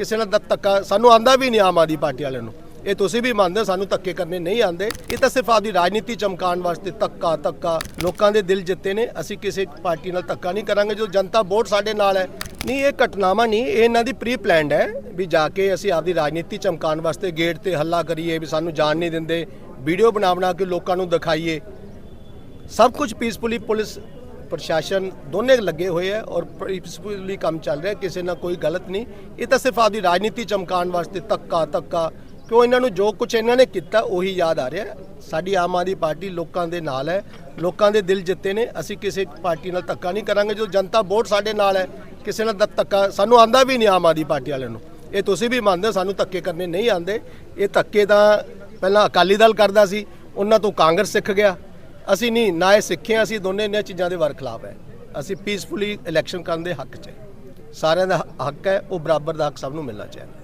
ਕਿਸੇ ਨਾਲ ਧੱਕਾ ਸਾਨੂੰ ਆਂਦਾ ਵੀ ਨਹੀਂ ਆਮ ਆਦਮੀ ਪਾਰਟੀ ਵਾਲਿਆਂ ਨੂੰ। ਇਹ ਤੁਸੀਂ ਵੀ ਮੰਨਦੇ ਹੋ, ਸਾਨੂੰ ਧੱਕੇ ਕਰਨੇ ਨਹੀਂ ਆਂਦੇ। ਇਹ ਤਾਂ ਸਿਰਫ ਆਪਦੀ ਰਾਜਨੀਤੀ ਚਮਕਾਉਣ ਵਾਸਤੇ ਧੱਕਾ ਧੱਕਾ ਲੋਕਾਂ ਦੇ ਦਿਲ ਜਿੱਤੇ ਨੇ। ਅਸੀਂ ਕਿਸੇ ਪਾਰਟੀ ਨਾਲ ਧੱਕਾ ਨਹੀਂ ਕਰਾਂਗੇ ਜੋ ਜਨਤਾ ਵੋਟ ਸਾਡੇ ਨਾਲ ਹੈ। ਨਹੀਂ ਇਹ ਘਟਨਾਵਾਂ ਨਹੀਂ ਇਹ ਇਹਨਾਂ ਦੀ ਪ੍ਰੀ ਪਲਾਨਡ ਹੈ ਵੀ ਜਾ ਕੇ ਅਸੀਂ ਆਪਦੀ ਰਾਜਨੀਤੀ ਚਮਕਾਉਣ ਵਾਸਤੇ ਗੇਟ ਤੇ ਹੱਲਾ ਕਰੀਏ ਵੀ ਸਾਨੂੰ ਜਾਣ ਨਹੀਂ ਦਿੰਦੇ। ਵੀਡੀਓ ਬਣਾ ਬਣਾ ਕੇ ਲੋਕਾਂ ਨੂੰ ਦਿਖਾਈਏ। ਸਭ ਕੁਝ ਪੀਸਫੁਲੀ ਪੁਲਿਸ ਪ੍ਰਸ਼ਾਸਨ ਦੋਨੇ ਲੱਗੇ ਹੋਏ ਹੈ ਔਰ ਪੀਸਫੁਲੀ ਕੰਮ ਚੱਲ ਰਿਹਾ ਕਿਸੇ ਨਾਲ ਕੋਈ ਗਲਤ ਨਹੀਂ। ਇਹ ਤਾਂ ਸਿਰਫ ਆਪਦੀ ਰਾਜਨੀਤੀ ਚਮਕਾਉਣ ਵਾਸਤੇ ਧੱਕਾ ਧੱਕਾ। ਕਿਉਂ ਇਹਨਾਂ ਨੂੰ ਜੋ ਕੁਝ ਇਹਨਾਂ ਨੇ ਕੀਤਾ ਉਹੀ ਯਾਦ ਆ ਰਿਹਾ ਸਾਡੀ ਆਮ ਆਦਮੀ ਪਾਰਟੀ ਲੋਕਾਂ ਦੇ ਨਾਲ ਹੈ ਲੋਕਾਂ ਦੇ ਦਿਲ ਜਿੱਤੇ ਨੇ। ਅਸੀਂ ਕਿਸੇ ਪਾਰਟੀ ਨਾਲ ਧੱਕਾ ਨਹੀਂ ਕਰਾਂਗੇ ਜੋ ਜਨਤਾ ਵੋਟ ਸਾਡੇ ਨਾਲ ਹੈ। ਕਿਸੇ ਨਾਲ ਧੱਕਾ ਸਾਨੂੰ ਆਂਦਾ ਵੀ ਨਹੀਂ ਆਮ ਆਦਮੀ ਪਾਰਟੀ ਵਾਲਿਆਂ ਨੂੰ। ਇਹ ਤੁਸੀਂ ਵੀ ਮੰਨਦੇ ਹੋ, ਸਾਨੂੰ ਧੱਕੇ ਕਰਨੇ ਨਹੀਂ ਆਂਦੇ। ਇਹ ਧੱਕੇ ਤਾਂ ਪਹਿਲਾਂ ਅਕਾਲੀ ਦਲ ਕਰਦਾ ਸੀ ਉਹਨਾਂ ਤੋਂ ਕਾਂਗਰਸ ਸਿੱਖ ਗਿਆ। ਅਸੀਂ ਨਹੀਂ, ਨਾ ਇਹ ਸਿੱਖੇ ਅਸੀਂ ਦੋਨੇ ਇਹਨਾਂ ਚੀਜ਼ਾਂ ਦੇ ਵਰ ਖਿਲਾਫ ਹੈ। ਅਸੀਂ ਪੀਸਫੁਲੀ ਇਲੈਕਸ਼ਨ ਕਰਨ ਦੇ ਹੱਕ 'ਚ ਸਾਰਿਆਂ ਦਾ ਹੱਕ ਹੈ, ਉਹ ਬਰਾਬਰ ਦਾ ਹੱਕ ਸਭ ਨੂੰ ਮਿਲਣਾ ਚਾਹੀਦਾ।